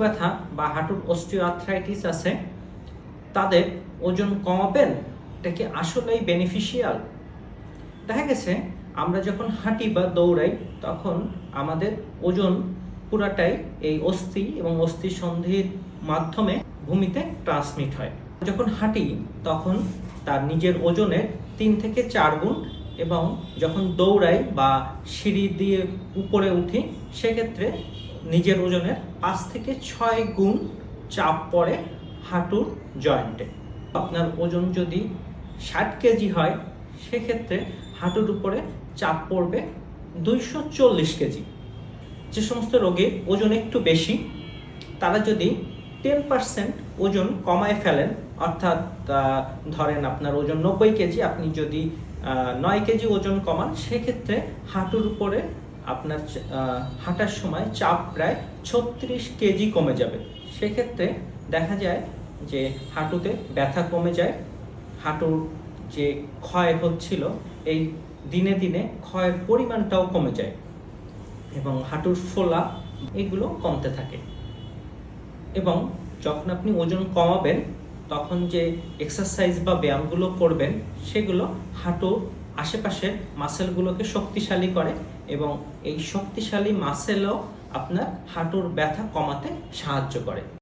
ব্যথা বা হাঁটুর অস্টিওআর্থ্রাইটিস আছে, তাদের ওজন কমাবেন, এটা কি আসলেই বেনিফিশিয়াল দেখা গেছে, আমরা যখন হাঁটি বা দৌড়াই, তখন আমাদের ওজন পুরাটাই এই অস্থি এবং অস্থি সন্ধির মাধ্যমে ভূমিতে ট্রান্সমিট হয়। যখন হাঁটি, তখন তার নিজের ওজনের তিন থেকে চার গুণ এবং যখন দৌড়াই বা সিঁড়ি দিয়ে উপরে উঠি, সেক্ষেত্রে নিজের ওজনের পাঁচ থেকে ছয় গুণ চাপ পড়ে হাঁটুর জয়েন্টে। আপনার ওজন যদি ষাট কেজি হয়, সেক্ষেত্রে হাঁটুর উপরে চাপ পড়বে দুইশো চল্লিশ কেজি। যে সমস্ত রোগীর ওজন একটু বেশি, তারা যদি টেন পার্সেন্ট ওজন কমায় ফেলেন, অর্থাৎ ধরেন আপনার ওজন নব্বই কেজি, আপনি যদি নয় কেজি ওজন কমান, সেক্ষেত্রে হাঁটুর উপরে আপনার হাঁটার সময় চাপ প্রায় ছত্রিশ কেজি কমে যাবে। সেক্ষেত্রে দেখা যায় যে হাঁটুতে ব্যথা কমে যায়, হাঁটুর যে ক্ষয় হচ্ছিল, এই দিনে দিনে ক্ষয়ের পরিমাণটাও কমে যায় এবং হাঁটুর ফোলা এগুলো কমতে থাকে। এবং যখন আপনি ওজন কমাবেন, তখন যে এক্সারসাইজ বা ব্যায়ামগুলো করবেন, সেগুলো হাঁটুর আশেপাশের মাসেলগুলোকে শক্তিশালী করে এবং এই শক্তিশালী মাসেলও আপনার হাঁটুর ব্যথা কমাতে সাহায্য করে।